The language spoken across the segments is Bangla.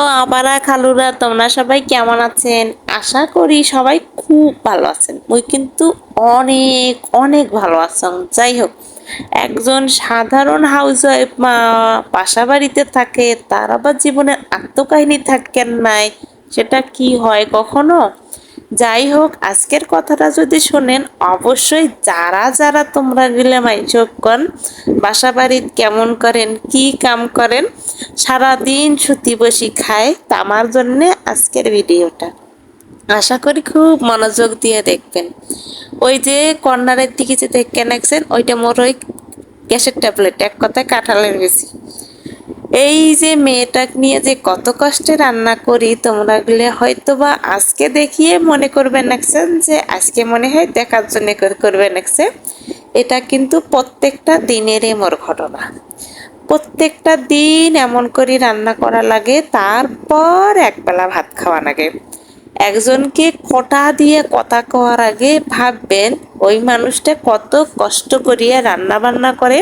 তো আবারা, খালুরা, তোমরা সবাই কেমন আছেন? আশা করি সবাই খুব ভালো আছেন। ওই কিন্তু অনেক অনেক ভালো আছেন যাই হোক একজন সাধারণ হাউস ওয়াইফ মা বাসা বাড়িতে থাকে, তার আবার জীবনের আত্মকাহিনী থাকেন নাই, সেটা কি হয় কখনো? যাই হোক আজকের কথাটা যদি শোনেন, অবশ্যই যারা যারা তোমরা গেলে মাইচকন বাসা বাড়ির কেমন করেন, কি কাম করেন সারাদিন সুতি বসি খায় তামার জন্যে আজকের ভিডিওটা। আশা করি খুব মনোযোগ দিয়ে দেখবেন। ওই যে কর্নারের দিকে যে দেখে রাখছেন, ওইটা মোর ওই গ্যাসের ট্যাবলেট, এক কথায় কাঁঠালের বেশি। এই যে মেয়েটা নিয়ে যে কত কষ্টে রান্না করি, তোমরা গেলে হয়তো বা আজকে দেখিয়ে মনে করবে নাকছেন যে আজকে মনে হয় দেখার জন্য করবে নাকছে এটা কিন্তু প্রত্যেকটা দিনেরই মোর ঘটনা। প্রত্যেকটা দিন এমন করে রান্না করা লাগে, তারপর একবেলা ভাত খাওয়া লাগে। একজনকে কটা দিয়ে কথা কওয়ার আগে ভাববেন, ওই মানুষটা কত কষ্ট করিয়া রান্না বান্না করে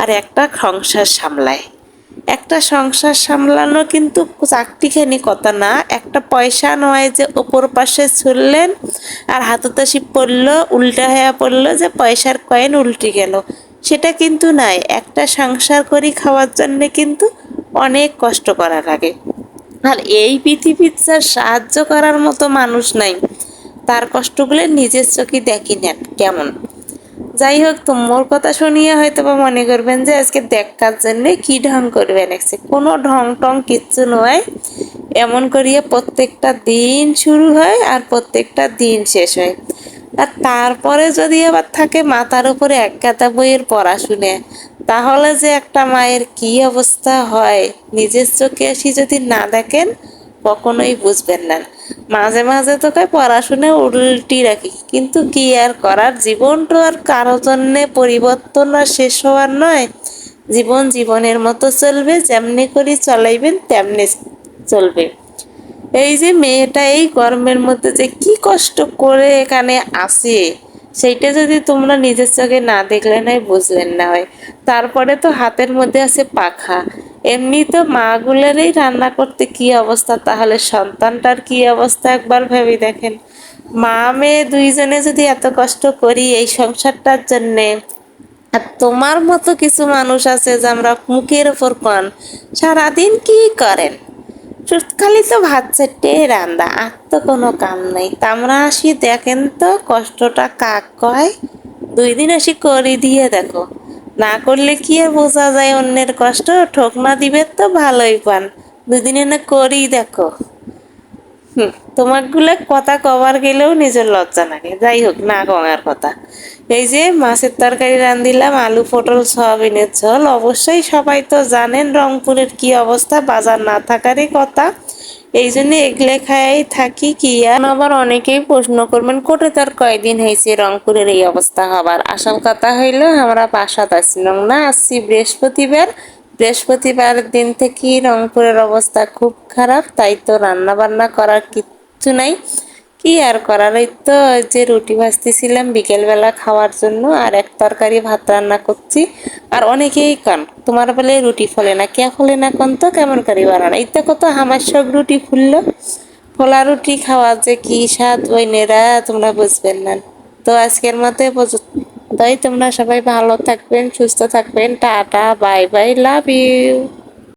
আর একটা সংসার সামলায়। একটা সংসার সামলানো কিন্তু চাকরিখানি কথা না, একটা পয়সা নয় যে ওপর পাশে ছুললেন আর হাততাসি পড়ল, উল্টা হয়ে পড়ল যে পয়সার কয়েন উল্টে গেল। সেটা কিন্তু নাই একটা সংসার করি খাওয়ার জন্যে কিন্তু অনেক কষ্ট করা লাগে। আর এই পৃথিবীর সাহায্য করার মতো মানুষ নাই, তার কষ্টগুলো নিজের চোখে দেখি নেন কেমন? যাই হোক, তোমার কথা শুনিয়ে হয়তো বা মনে করবেন যে আজকে দেখার জন্য কি ঢং করবেন একসে কোনো ঢং টং কিচ্ছু নয়, এমন করিয়ে প্রত্যেকটা দিন শুরু হয় আর প্রত্যেকটা দিন শেষ হয়। আর তারপরে যদি আবার থাকে মাথার উপরে এক গাদা বইয়ের পড়াশুনে তাহলে যে একটা মায়ের কি অবস্থা হয়, নিজের চোখে আসি যদি না দেখেন, কখনোই বুঝবেন না। মাঝে মাঝে তোকে পড়াশুনে উল্টি রাখি, কিন্তু কি আর করার? জীবন তো আর কারও জন্যে পরিবর্তন আর শেষ হওয়ার নয়। জীবন জীবনের মতো চলবে, যেমনি করে চলাইবেন, তেমনি চলবে। এই যে মেয়েটা এই গরমের মধ্যে যে কি কষ্ট করে এখানে আসে, সেইটা যদি তোমরা নিজের চোখে না দেখলে নয় বুঝলেন না হয়। তারপরে তো হাতের মধ্যে আছে পাখা। এমনি তো মাগুলোরই রান্না করতে কি অবস্থা? তাহলে সন্তানটার কি অবস্থা একবার ভেবে দেখেন। মা মেয়ে দুইজনে যদি এত কষ্ট করি এই সংসারটার জন্যে, আর তোমার মতো কিছু মানুষ আছে যে আমরা মুখের ওপর কন, সারাদিন কি করেন? খালি তো ভাত চারটে রান্দা আর তো কোনো কাম নেই। তামরা আসি দেখেন তো কষ্টটা কাক কয়? দুই দিন আসি করে দিয়ে দেখো। না করলে কি আর বোঝা যায় অন্যের কষ্ট? ঠোক না দিবে তো ভালোই পান। দুদিনে না করি দেখো। হুম তোমাকগুলো কথা কবার গেলেও নিজের লজ্জা লাগে। যাই হোক, না কমার কথা। এই যে মাছের তরকারি রান্ধিলাম, আলু, পটল সয়াবিনের ঝোল। অবশ্যই সবাই তো জানেন রংপুরের কি অবস্থা, বাজার না থাকারই কথা। এই জন্য এগলে খাই থাকি কি আবার অনেকেই প্রশ্ন করবেন, কোটে তার কয়দিন হয়েছে রংপুরের এই অবস্থা হবার? আসল কথা হইল, আমরা বাসাত আসছিলাম না আসছি বৃহস্পতিবার। বৃহস্পতিবার দিন থেকে রংপুরের অবস্থা খুব খারাপ, তাই তো রান্না বান্না করার কিচ্ছু নাই। কি আর করার? ওই তো যে রুটি ভাজতেছিলাম বিকেলবেলা খাওয়ার জন্য, আর এক তরকারি ভাত রান্না করছি, আর অনেকেই কান তোমার বলে রুটি ফলে না, কে ফলে না কন তো? কেমন করি বানানো? এই তো কত আমার সব রুটি ফুললো। ফোলা রুটি খাওয়া যে কি স্বাদ নেরা তোমরা বুঝবেন না। তো আজকের মতে তাই তোমরা সবাই ভালো থাকবেন সুস্থ থাকবেন। Tata bye bye love you.